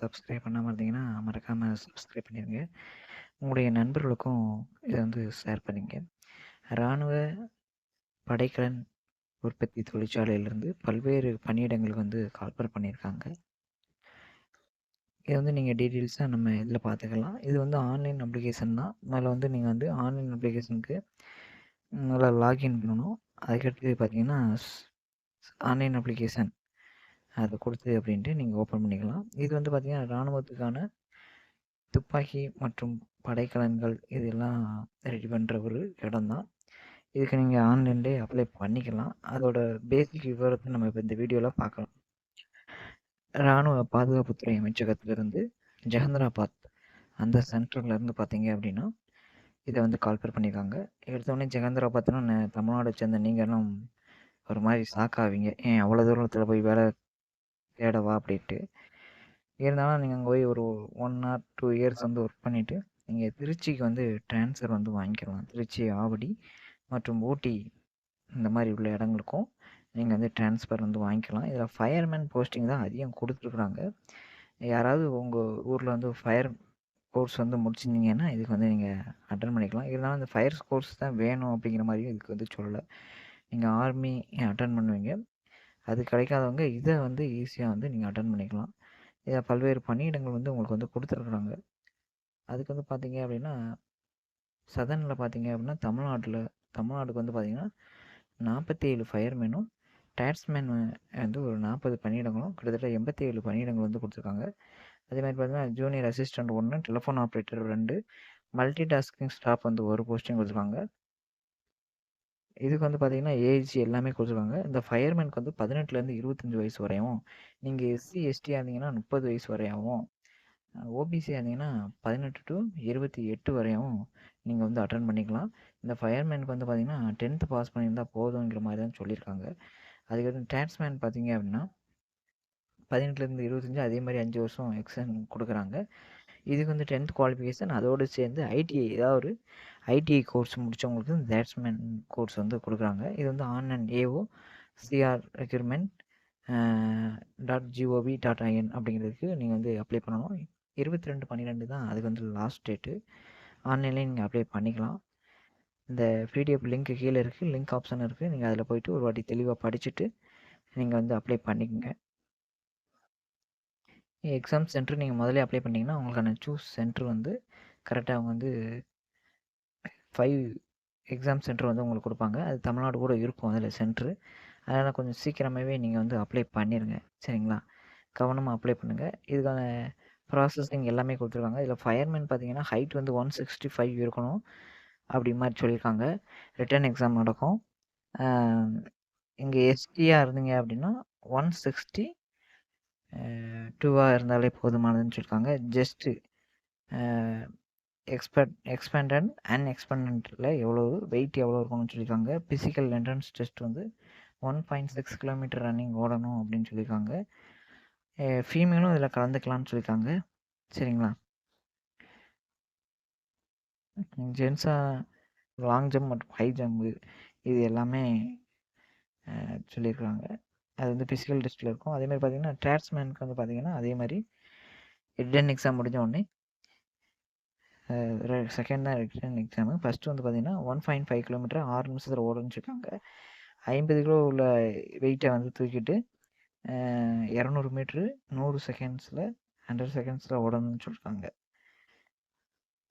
Subscribe பண்ணாமல் இருந்தீங்கன்னா மறக்காமல் சப்ஸ்கிரைப் பண்ணிடுங்க உங்களுடைய நண்பர்களுக்கும் இதை வந்து ஷேர் பண்ணிங்க. இராணுவ படைக்கலன் உற்பத்தி தொழிற்சாலையிலேருந்து பல்வேறு பணியிடங்களுக்கு வந்து கால்பர் பண்ணியிருக்காங்க. இது வந்து நீங்கள் டீட்டெயில்ஸாக நம்ம இதில் பார்த்துக்கலாம். இது வந்து ஆன்லைன் அப்ளிகேஷன் தான். அதில் வந்து நீங்கள் வந்து ஆன்லைன் அப்ளிகேஷனுக்கு நல்லா லாகின் பண்ணணும். அதுக்கடுத்து பார்த்தீங்கன்னா ஆன்லைன் அப்ளிகேஷன் அதை கொடுத்து அப்படின்ட்டு நீங்கள் ஓப்பன் பண்ணிக்கலாம். இது வந்து பார்த்திங்கன்னா இராணுவத்துக்கான துப்பாக்கி மற்றும் படைக்கலன்கள் இதெல்லாம் ரெடி பண்ணுற ஒரு இடம் தான் இதுக்கு நீங்கள் ஆன்லைன்லேயே அப்ளை பண்ணிக்கலாம். அதோட பேசிக் விவரத்தை நம்ம இப்போ இந்த வீடியோவில் பார்க்கலாம். இராணுவ பாதுகாப்புத்துறை அமைச்சகத்திலிருந்து ஜெகந்திராபாத் அந்த சென்டர்லேருந்து பார்த்தீங்க அப்படின்னா இதை வந்து கால்பேர் பண்ணியிருக்காங்க எடுத்தோடனே ஜெகந்திராபாத்னா தமிழ்நாடு சேர்ந்த நீங்களும் ஒரு மாதிரி ஷாக்காவீங்க ஏன் அவ்வளோ தூரத்தில் போய் வேலை தேடவா அப்படின்ட்டு இருந்தாலும் நீங்கள் அங்கே போய் ஒரு ஒன் ஆர் டூ இயர்ஸ் வந்து ஒர்க் பண்ணிவிட்டு நீங்கள் திருச்சிக்கு வந்து ட்ரான்ஸ்ஃபர் வந்து வாங்கிக்கலாம். திருச்சி ஆவடி மற்றும் ஊட்டி இந்த மாதிரி உள்ள இடங்களுக்கும் நீங்கள் வந்து ட்ரான்ஸ்ஃபர் வந்து வாங்கிக்கலாம். இதில் ஃபயர்மேன் போஸ்டிங் தான் அதிகம் கொடுத்துருக்குறாங்க. யாராவது உங்கள் ஊரில் வந்து ஃபயர் கோர்ஸ் வந்து முடிச்சிருந்தீங்கன்னா இதுக்கு வந்து நீங்கள் அட்டன் பண்ணிக்கலாம். இருந்தாலும் இந்த ஃபயர் கோர்ஸ் தான் வேணும் அப்படிங்கிற மாதிரியும் இதுக்கு வந்து சொல்லலை. நீங்கள் ஆர்மி அட்டன் பண்ணுவீங்க. அது கிடைக்காதவங்க இதை வந்து ஈஸியாக வந்து நீங்கள் அட்டன் பண்ணிக்கலாம். இதை பல்வேறு பணியிடங்கள் வந்து உங்களுக்கு வந்து கொடுத்துருக்குறாங்க. அதுக்கு வந்து பார்த்தீங்க அப்படின்னா சதனில் பார்த்தீங்க அப்படின்னா தமிழ்நாட்டில் தமிழ்நாட்டுக்கு வந்து பார்த்திங்கன்னா நாற்பத்தி ஏழு ஃபயர்மேனும் டேட்ஸ்மேன் வந்து ஒரு நாற்பது பணியிடங்களும் கிட்டத்தட்ட எண்பத்தி ஏழு பணியிடங்கள் வந்து கொடுத்துருக்காங்க. அதே மாதிரி பார்த்தீங்கன்னா ஜூனியர் அசிஸ்டண்ட் ஒன்று டெலிஃபோன் ஆப்ரேட்டர் ரெண்டு மல்டி டாஸ்கிங் ஸ்டாஃப் வந்து ஒரு போஸ்டிங் கொடுத்துருக்காங்க. இதுக்கு வந்து பார்த்தீங்கன்னா ஏஜ் எல்லாமே கொடுத்துருக்காங்க. இந்த ஃபயர்மேனுக்கு வந்து பதினெட்டுலேருந்து இருபத்தஞ்சி வயசு வரையும். நீங்கள் எஸ்சி எஸ்டியாக இருந்தீங்கன்னா முப்பது வயசு வரையாகவும் ஓபிசியாக இருந்தீங்கன்னா பதினெட்டு டு இருபத்தி எட்டு வரையும் நீங்கள் வந்து அட்டன் பண்ணிக்கலாம். இந்த ஃபயர்மேனுக்கு வந்து பார்த்தீங்கன்னா டென்த்து பாஸ் பண்ணியிருந்தால் போதுங்கிற மாதிரி தான் சொல்லியிருக்காங்க. அதுக்கப்புறம் டேக்ஸ்மேன் பார்த்தீங்க அப்படின்னா பதினெட்டுலேருந்து இருபத்தஞ்சி அதே மாதிரி அஞ்சு வருஷம் எக்ஸன் கொடுக்குறாங்க. இதுக்கு வந்து டென்த் குவாலிஃபிகேஷன் அதோடு சேர்ந்து ஐடிஐ ஏதாவது ஒரு ஐடிஐ கோர்ஸ் முடித்தவங்களுக்கு இந்த பேட்ஸ்மேன் கோர்ஸ் வந்து கொடுக்குறாங்க. இது வந்து on and AO CR requirement dot GOV dot IN அப்படிங்கிறதுக்கு நீங்கள் வந்து அப்ளை பண்ணணும். இருபத்தி ரெண்டு பன்னிரெண்டு தான் அதுக்கு வந்து லாஸ்ட் டேட்டு ஆன்லைன்லேயே நீங்கள் அப்ளை பண்ணிக்கலாம். இந்த பிடிஎஃப் லிங்க் கீழே இருக்குது லிங்க் ஆப்ஷன் இருக்குது நீங்கள் அதில் போய்ட்டு ஒரு வாட்டி தெளிவாக படிச்சுட்டு நீங்கள் வந்து அப்ளை பண்ணிக்கோங்க. எக்ஸாம் சென்டர் நீங்கள் முதலே அப்ளை பண்ணிங்கன்னா உங்களுக்கான சூஸ் சென்டர் வந்து கரெக்டாக அவங்க வந்து ஃபைவ் எக்ஸாம் சென்டர் வந்து உங்களுக்கு கொடுப்பாங்க. அது தமிழ்நாடு கூட இருக்கும் அதில் சென்ட்ரு. அதனால் கொஞ்சம் சீக்கிரமாகவே நீங்கள் வந்து அப்ளை பண்ணிடுங்க சரிங்களா? கவனமாக அப்ளை பண்ணுங்கள் இதுக்கான ப்ராசஸிங் எல்லாமே கொடுத்துருக்காங்க. இதில் ஃபயர்மேன் பார்த்தீங்கன்னா ஹைட் வந்து ஒன் சிக்ஸ்டி ஃபைவ் இருக்கணும் அப்படி மாதிரி சொல்லியிருக்காங்க. ரிட்டர்ன் எக்ஸாம் நடக்கும். இங்கே எஸ்டியாக இருந்தீங்க அப்படின்னா ஒன் சிக்ஸ்டி டூவாக இருந்தாலே போதுமானதுன்னு சொல்லியிருக்காங்க ஜஸ்ட்டு எக்ஸ்பெட் எக்ஸ்பெண்டன்ட் அண்ட் எக்ஸ்பெண்டன்ட்டில் எவ்வளோ வெயிட் எவ்வளோ இருக்கணும்னு சொல்லியிருக்காங்க ஃபிசிக்கல் என்ட்ரன்ஸ் டெஸ்ட் வந்து one point six kilometre running ஓடணும் அப்படின்னு சொல்லியிருக்காங்க ஃபீமேலும் இதில் கலந்துக்கலாம்னு சொல்லியிருக்காங்க சரிங்களா? ஜென்ஸாக லாங் ஜம்ப் மற்றும் ஹை ஜம்ப் இது எல்லாமே சொல்லியிருக்காங்க அது வந்து ஃபிசிக்கல் டெஸ்ட்டில் இருக்கும். அதேமாதிரி பார்த்தீங்கன்னா ட்ராட்ஸ்மேனுக்கு வந்து பார்த்தீங்கன்னா அதே மாதிரி ரிட்டன் எக்ஸாம் முடிஞ்ச உடனே செகண்ட் தான் ரிட்டன் எக்ஸாமு ஃபஸ்ட்டு வந்து பார்த்தீங்கன்னா ஒன் பாயிண்ட் ஃபைவ் கிலோமீட்டர் ஆறு நிமிஷத்தில் ஓடணும்னு சொல்லியிருக்காங்க ஐம்பது கிலோ உள்ள வெயிட்டை வந்து தூக்கிட்டு இரநூறு மீட்ரு நூறு செகண்ட்ஸில் ஹண்ட்ரட் செகண்ட்ஸில் ஓடணும்னு சொல்லியிருக்காங்க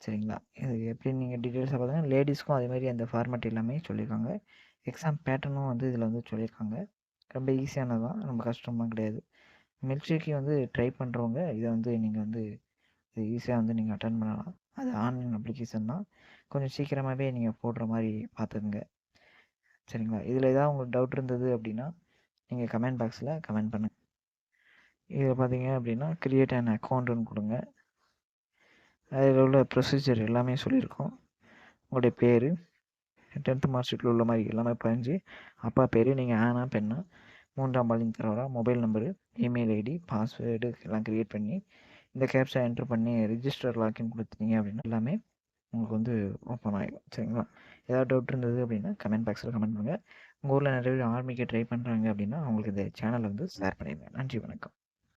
சரிங்களா? இது எப்படி நீங்கள் டீட்டெயில்ஸாக பார்த்தீங்கன்னா லேடிஸ்க்கும் அதே மாதிரி அந்த ஃபார்மேட் எல்லாமே சொல்லியிருக்காங்க எக்ஸாம் பேட்டர்னும் வந்து இதில் வந்து சொல்லியிருக்காங்க ரொம்ப ஈஸியானது தான் ரொம்ப கஷ்டமாக கிடையாது. மில்க்ஷேக்கி வந்து ட்ரை பண்ணுறவங்க இதை வந்து நீங்கள் வந்து இது ஈஸியாக வந்து நீங்கள் அட்டன் பண்ணலாம். அது ஆன்லைன் அப்ளிகேஷன் தான். கொஞ்சம் சீக்கிரமாகவே நீங்கள் போடுற மாதிரி பார்த்துக்குங்க. சரிங்களா? இதில் ஏதாவது உங்களுக்கு டவுட் இருந்தது அப்படின்னா நீங்கள் கமெண்ட் பாக்ஸில் கமெண்ட் பண்ணுங்கள் இதில் பார்த்தீங்க அப்படின்னா க்ரியேட் அண்ட் அக்கௌண்ட்டுன்னு கொடுங்க. அதில் உள்ள ப்ரொசீஜர் எல்லாமே சொல்லியிருக்கோம். உங்களுடைய பேர் டென்த்து மார்க் ஷீட்டில் உள்ள மாதிரி எல்லாமே பதிஞ்சு அப்பா பேர் நீங்கள் ஆனா பெண்ணா மூன்றாம் பாலிங் தரவரா mobile number email ID password எல்லாம் க்ரியேட் பண்ணி இந்த கேப்ஸை என்ட்ரு பண்ணி ரிஜிஸ்டர் லாக்இன் கொடுத்துட்டீங்க அப்படின்னா எல்லாமே உங்களுக்கு வந்து ஓப்பன் ஆகிடும் சரிங்களா? ஏதாவது டவுட் இருந்தது அப்படின்னா கமெண்ட் பாக்ஸில் கமெண்ட் பண்ணுங்கள் உங்கள் ஊரில் நிறைய பேர் ஆர்மிக்கு ட்ரை பண்ணுறாங்க அப்படின்னா அவங்களுக்கு இந்த சேனலை வந்து ஷேர் பண்ணிடுங்க. நன்றி வணக்கம்.